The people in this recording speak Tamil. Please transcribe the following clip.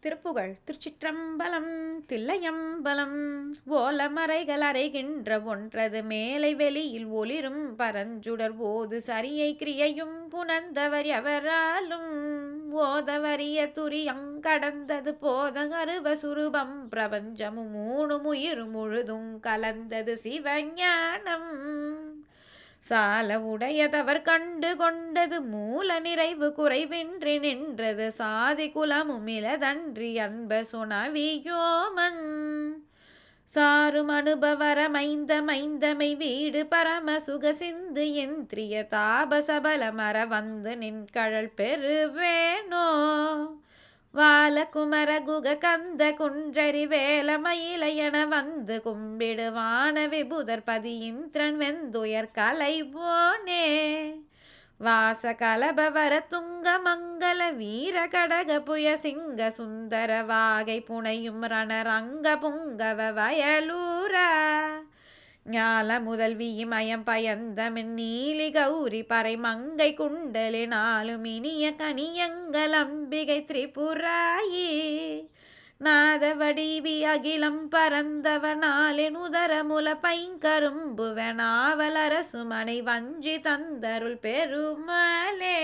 திருப்புகழ் திருச்சிற்றம்பலம் தில்லையம்பலம் ஓலமறைகள் அறைகின்ற ஒன்றது மேலை வெளியில் ஒளிரும் பரஞ்சுடர் ஓது சரியை கிரியையும் புனந்தவர் எவராலும். ஓதவரிய துரியங்கடந்தது போதகருவ சுரூபம் பிரபஞ்சமும் மூணு முயிரும் முழுதும் கலந்தது சிவஞானம். சால உடையதவர் கண்டு கொண்டது மூல நிறைவு குறைவின்றி நின்றது சாதி குலமுமிலதன்றி அன்ப சுணவியோமன் சாரும் அனுபவர மைந்த மைந்தமை வீடு பரம சுக சிந்து இந்திரிய தாபசபல மர வந்து நின் கழல் பெறுவேனோ? வாலகுமர குக கந்த குன்றரி வேல மயிலையன வந்து கும்பிடுவான விபுதர் பதி இந்திரன் வெந்துயர் கலை போனே. வாச கலபவர துங்க மங்கள வீர கடக புய சிங்க சுந்தர வாகை புனையும் ரணரங்க புங்கவ வயலூரா. ஞால முதல்வியும் அயம் பயந்தமின் நீலி கௌரி பறை மங்கை குண்டலி நாளும் இனிய கனியங்கள் அம்பிகை திரிபுராயி. நாதவடிவி அகிலம் பரந்தவ உதரமுல பைங்கரும்புவ நாவலரசு வஞ்சி தந்தருள் பெருமலே